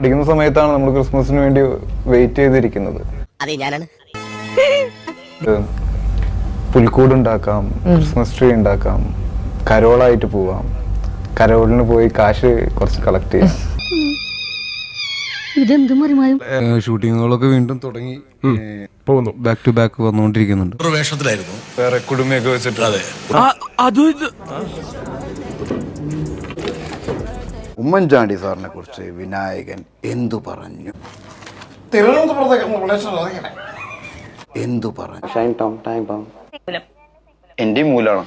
പഠിക്കുന്ന സമയത്താണ് നമ്മൾ ക്രിസ്മസിന് വേണ്ടി വെയിറ്റ് ചെയ്തിരിക്കുന്നത്. അതെ ഞാനാണ്. പുൽക്കൂട് ഉണ്ടാക്കാം ക്രിസ്മസ് ട്രീ ഉണ്ടാക്കാം കരോളായിട്ട് പോവാം. കരോളിന് പോയി കാശ് കുറച്ച് കളക്ട് ചെയ്യാം. ഷൂട്ടിങ്ങുകളൊക്കെ വീണ്ടും തുടങ്ങി. പോകുന്നു. ബാക്ക് ടു ബാക്ക് വന്നുകൊണ്ടിരിക്കുന്നുണ്ട്. വേഷത്തിലായിരുന്നു. വേറെ കുടുംബയൊക്കെ വെച്ചിട്ട്. അതെ. ഉമ്മൻചാണ്ടി സാറിനെ കുറിച്ച് വിനായകൻ എന്തു പറഞ്ഞു? എന്തു പറഞ്ഞു? എന്റെ മൂലാണ്.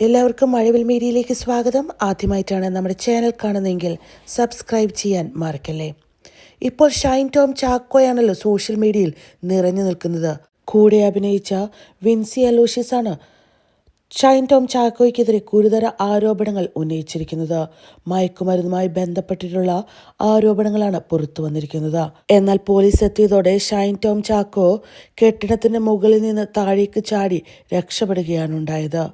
എല്ലാവർക്കും മഴവിൽ മീഡിയയിലേക്ക് സ്വാഗതം. ആദ്യമായിട്ടാണ് നമ്മുടെ ചാനൽ കാണുന്നതെങ്കിൽ സബ്സ്ക്രൈബ് ചെയ്യാൻ മറക്കല്ലേ? ഇപ്പോൾ ഷൈൻ ടോം ചാക്കോയാണല്ലോ സോഷ്യൽ മീഡിയയിൽ നിറഞ്ഞു നിൽക്കുന്നത്. കൂടെ അഭിനയിച്ച വിൻസി അലോഷ്യസ് ആണ് ഷൈൻ ടോം ചാക്കോയ്ക്കെതിരെ ഗുരുതര ആരോപണങ്ങൾ ഉന്നയിച്ചിരിക്കുന്നത്. മയക്കുമരുന്നുമായി ബന്ധപ്പെട്ടിട്ടുള്ള ആരോപണങ്ങളാണ് പുറത്തു വന്നിരിക്കുന്നത്. എന്നാൽ പോലീസ് എത്തിയതോടെ ഷൈൻ ടോം ചാക്കോ കെട്ടിടത്തിന്റെ മുകളിൽ നിന്ന് താഴേക്ക് ചാടി രക്ഷപ്പെടുകയാണ് ഉണ്ടായത്.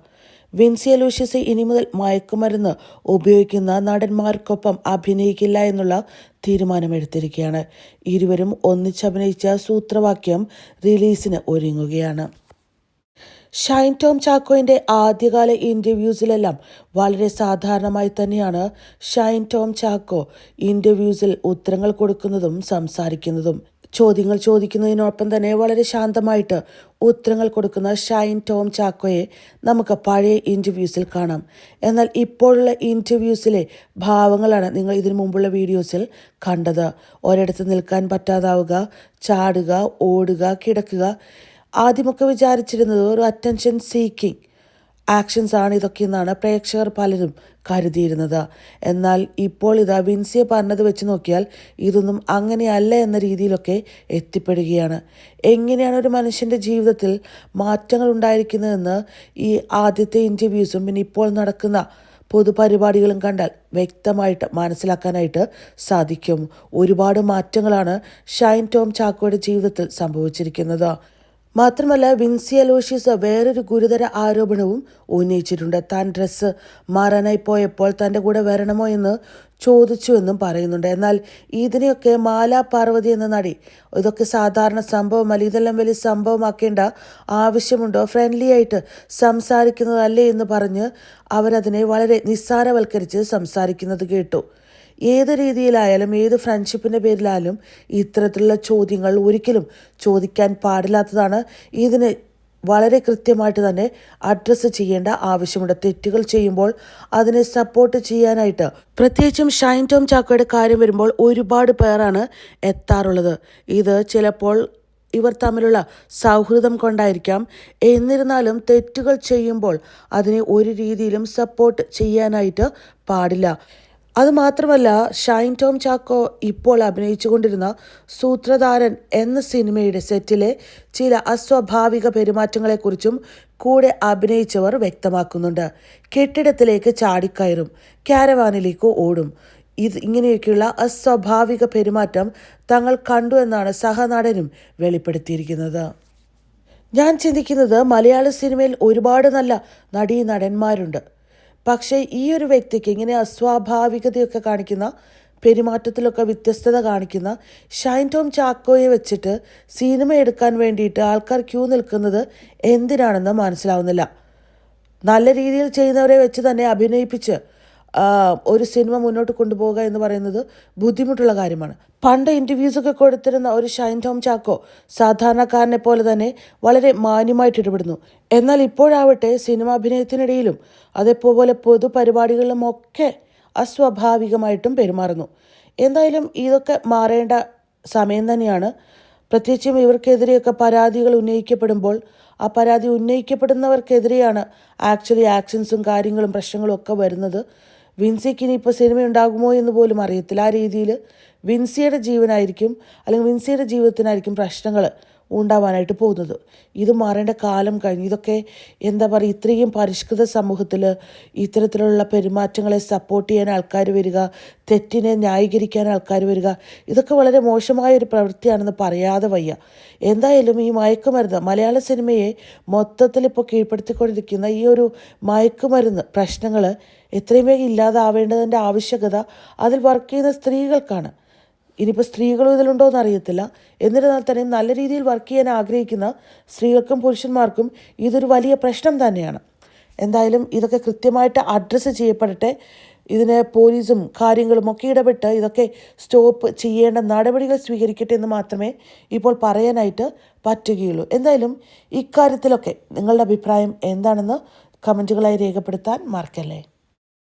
വിൻസി അലൂഷ്യസ് ഇനി മുതൽ മയക്കുമരുന്ന് ഉപയോഗിക്കുന്ന നടന്മാർക്കൊപ്പം അഭിനയിക്കില്ല എന്നുള്ള തീരുമാനമെടുത്തിരിക്കുകയാണ്. ഇരുവരും ഒന്നിച്ചഭിനയിച്ച സൂത്രവാക്യം റിലീസിന് ഒരുങ്ങുകയാണ്. ഷൈൻ ടോം ചാക്കോയുടെ ആദ്യകാല ഇന്റർവ്യൂസിലെല്ലാം വളരെ സാധാരണമായി തന്നെയാണ് ഷൈൻ ടോം ചാക്കോ ഇന്റർവ്യൂസിൽ ഉത്തരങ്ങൾ കൊടുക്കുന്നതും സംസാരിക്കുന്നതും ചോദ്യങ്ങൾ ചോദിക്കുന്നതിനോടൊപ്പം തന്നെ വളരെ ശാന്തമായിട്ട് ഉത്തരങ്ങൾ കൊടുക്കുന്ന ഷൈൻ ടോം ചാക്കോയെ നമുക്ക് പഴയ ഇന്റർവ്യൂസിൽ കാണാം. എന്നാൽ ഇപ്പോഴുള്ള ഇന്റർവ്യൂസിലെ ഭാവങ്ങളാണ് നിങ്ങൾ ഇതിനു മുമ്പുള്ള വീഡിയോസിൽ കണ്ടത്. ഒരിടത്ത് നിൽക്കാൻ പറ്റാതാവുക ചാടുക ഓടുക കിടക്കുക. ആദ്യമൊക്കെ വിചാരിച്ചിരുന്നത് ഒരു അറ്റൻഷൻ സീക്കിംഗ് ആക്ഷൻസ് ആണ് ഇതൊക്കെ എന്നാണ് പ്രേക്ഷകർ പലരും കരുതിയിരുന്നത്. എന്നാൽ ഇപ്പോൾ ഇതാ വിൻസിയെ പറഞ്ഞത് വെച്ച് നോക്കിയാൽ ഇതൊന്നും അങ്ങനെയല്ല എന്ന രീതിയിലൊക്കെ എത്തിപ്പെടുകയാണ്. എങ്ങനെയാണ് ഒരു മനുഷ്യന്റെ ജീവിതത്തിൽ മാറ്റങ്ങൾ ഉണ്ടായിരിക്കുന്നതെന്ന് ഈ ആദ്യത്തെ ഇന്റർവ്യൂസും പിന്നെ ഇപ്പോൾ നടക്കുന്ന പൊതുപരിപാടികളും കണ്ടാൽ വ്യക്തമായിട്ട് മനസ്സിലാക്കാനായിട്ട് സാധിക്കും. ഒരുപാട് മാറ്റങ്ങളാണ് ഷൈൻ ടോം ചാക്കോയുടെ ജീവിതത്തിൽ സംഭവിച്ചിരിക്കുന്നത്. മാത്രമല്ല വിൻസി അലോഷ്യസ് വേറൊരു ഗുരുതര ആരോപണവും ഉന്നയിച്ചിട്ടുണ്ട്. താൻ ഡ്രസ്സ് മാറാനായി പോയപ്പോൾ തന്റെ കൂടെ വരണമോ എന്ന് ചോദിച്ചുവെന്നും പറയുന്നുണ്ട്. എന്നാൽ ഇതിനെയൊക്കെ മാല പാർവതി എന്ന നടി ഇതൊക്കെ സാധാരണ സംഭവമല്ല ഇതെല്ലാം വലിയ സംഭവമാക്കേണ്ട ആവശ്യമുണ്ടോ? ഫ്രണ്ട്ലി ആയിട്ട് സംസാരിക്കുന്നതല്ലേ എന്ന് പറഞ്ഞ് അവരതിനെ വളരെ നിസ്സാരവൽക്കരിച്ച് സംസാരിക്കുന്നത് കേട്ടു. ഏത് രീതിയിലായാലും ഏത് ഫ്രണ്ട്ഷിപ്പിന്റെ പേരിലായാലും ഇത്തരത്തിലുള്ള ചോദ്യങ്ങൾ ഒരിക്കലും ചോദിക്കാൻ പാടില്ലാത്തതാണ്. ഇതിന് വളരെ കൃത്യമായിട്ട് തന്നെ അഡ്രസ്സ് ചെയ്യേണ്ട ആവശ്യമുണ്ട്. തെറ്റുകൾ ചെയ്യുമ്പോൾ അതിനെ സപ്പോർട്ട് ചെയ്യാനായിട്ട്. പ്രത്യേകിച്ചും ഷൈൻ ടോം ചാക്കോയുടെ കാര്യം വരുമ്പോൾ ഒരുപാട് പേരാണ് എത്താറുള്ളത്. ഇത് ചിലപ്പോൾ ഇവർ തമ്മിലുള്ള സൗഹൃദം കൊണ്ടായിരിക്കാം. എന്നിരുന്നാലും തെറ്റുകൾ ചെയ്യുമ്പോൾ അതിനെ ഒരു രീതിയിലും സപ്പോർട്ട് ചെയ്യാനായിട്ട് പാടില്ല. അതുമാത്രമല്ല ഷൈൻ ടോം ചാക്കോ ഇപ്പോൾ അഭിനയിച്ചുകൊണ്ടിരുന്ന സൂത്രധാരൻ എന്ന സിനിമയുടെ സെറ്റിലെ ചില അസ്വാഭാവിക പെരുമാറ്റങ്ങളെക്കുറിച്ചും കൂടെ അഭിനയിച്ചവർ വ്യക്തമാക്കുന്നുണ്ട്. കെട്ടിടത്തിലേക്ക് ചാടിക്കയറും കാരവാനിലേക്ക് ഓടും. ഇത് ഇങ്ങനെയൊക്കെയുള്ള അസ്വാഭാവിക പെരുമാറ്റം തങ്ങൾ കണ്ടു എന്നാണ് സഹനടനും വെളിപ്പെടുത്തിയിരിക്കുന്നത്. ഞാൻ ചിന്തിക്കുന്നത് മലയാള സിനിമയിൽ ഒരുപാട് നല്ല നടീ നടന്മാരുണ്ട് പക്ഷേ ഈ ഒരു വ്യക്തിക്ക് ഇങ്ങനെ അസ്വാഭാവികതയൊക്കെ കാണിക്കുന്ന പെരുമാറ്റത്തിലൊക്കെ വ്യത്യസ്തത കാണിക്കുന്ന ഷൈൻ ടോം ചാക്കോയെ വെച്ചിട്ട് സിനിമ എടുക്കാൻ വേണ്ടിയിട്ട് ആൾക്കാർ ക്യൂ നിൽക്കുന്നത് എന്തിനാണെന്ന് മനസ്സിലാവുന്നില്ല. നല്ല രീതിയിൽ ചെയ്യുന്നവരെ വെച്ച് തന്നെ അഭിനയിപ്പിച്ച് ഒരു സിനിമ മുന്നോട്ട് കൊണ്ടുപോകുക എന്ന് പറയുന്നത് ബുദ്ധിമുട്ടുള്ള കാര്യമാണ്. പണ്ട് ഇന്റർവ്യൂസൊക്കെ കൊടുത്തിരുന്ന ഒരു ഷൈൻ ടോം ചാക്കോ സാധാരണക്കാരനെ പോലെ തന്നെ വളരെ മാന്യമായിട്ട് ഇടപെടുന്നു. എന്നാൽ ഇപ്പോഴാവട്ടെ സിനിമ അഭിനയത്തിനിടയിലും അതേപോലെ പൊതുപരിപാടികളിലും ഒക്കെ അസ്വാഭാവികമായിട്ടും പെരുമാറുന്നു. എന്തായാലും ഇതൊക്കെ മാറേണ്ട സമയം തന്നെയാണ്. പ്രത്യേകിച്ചും ഇവർക്കെതിരെയൊക്കെ പരാതികൾ ഉന്നയിക്കപ്പെടുമ്പോൾ ആ പരാതി ഉന്നയിക്കപ്പെടുന്നവർക്കെതിരെയാണ് ആക്ച്വലി ആക്ഷൻസും കാര്യങ്ങളും പ്രശ്നങ്ങളും ഒക്കെ വരുന്നത്. വിൻസിക്ക് ഇനിയിപ്പോൾ സിനിമ ഉണ്ടാകുമോ എന്ന് പോലും അറിയത്തില്ല. ആ രീതിയിൽ വിൻസിയുടെ ജീവനായിരിക്കും അല്ലെങ്കിൽ വിൻസിയുടെ ജീവിതത്തിനായിരിക്കും പ്രശ്നങ്ങൾ ഉണ്ടാവാനായിട്ട് പോകുന്നത്. ഇത് മാറേണ്ട കാലം കഴിഞ്ഞു. ഇതൊക്കെ എന്താ പറയുക ഇത്രയും പരിഷ്കൃത സമൂഹത്തിൽ ഇത്തരത്തിലുള്ള പെരുമാറ്റങ്ങളെ സപ്പോർട്ട് ചെയ്യാൻ ആൾക്കാർ വരിക തെറ്റിനെ ന്യായീകരിക്കാൻ ആൾക്കാർ വരിക ഇതൊക്കെ വളരെ മോശമായ ഒരു പ്രവൃത്തിയാണെന്ന് പറയാതെ വയ്യ. എന്തായാലും ഈ മയക്കുമരുന്ന് മലയാള സിനിമയെ മൊത്തത്തിൽ ഇപ്പോൾ കീഴ്പ്പെടുത്തിക്കൊണ്ടിരിക്കുന്ന ഈ ഒരു മയക്കുമരുന്ന് പ്രശ്നങ്ങൾ എത്രയും വേഗം ഇല്ലാതാവേണ്ടതിന്റെ ആവശ്യകത അതിൽ വർക്ക് ചെയ്യുന്ന സ്ത്രീകൾക്കാണ്. ഇനിയിപ്പോൾ സ്ത്രീകളും ഇതിലുണ്ടോ എന്ന് അറിയത്തില്ല എന്നിരുന്നാൽ തന്നെ നല്ല രീതിയിൽ വർക്ക് ചെയ്യാൻ ആഗ്രഹിക്കുന്ന സ്ത്രീകൾക്കും പുരുഷന്മാർക്കും ഇതൊരു വലിയ പ്രശ്നം തന്നെയാണ്. എന്തായാലും ഇതൊക്കെ കൃത്യമായിട്ട് അഡ്രസ്സ് ചെയ്യപ്പെടട്ടെ. ഇതിന് പോലീസും കാര്യങ്ങളും ഒക്കെ ഇടപെട്ട് ഇതൊക്കെ സ്റ്റോപ്പ് ചെയ്യേണ്ട നടപടികൾ സ്വീകരിക്കട്ടെ എന്ന് മാത്രമേ ഇപ്പോൾ പറയാനായിട്ട് പറ്റുകയുള്ളൂ. എന്തായാലും ഇക്കാര്യത്തിലൊക്കെ നിങ്ങളുടെ അഭിപ്രായം എന്താണെന്ന് കമന്റുകളായി രേഖപ്പെടുത്താൻ മറക്കല്ലേ?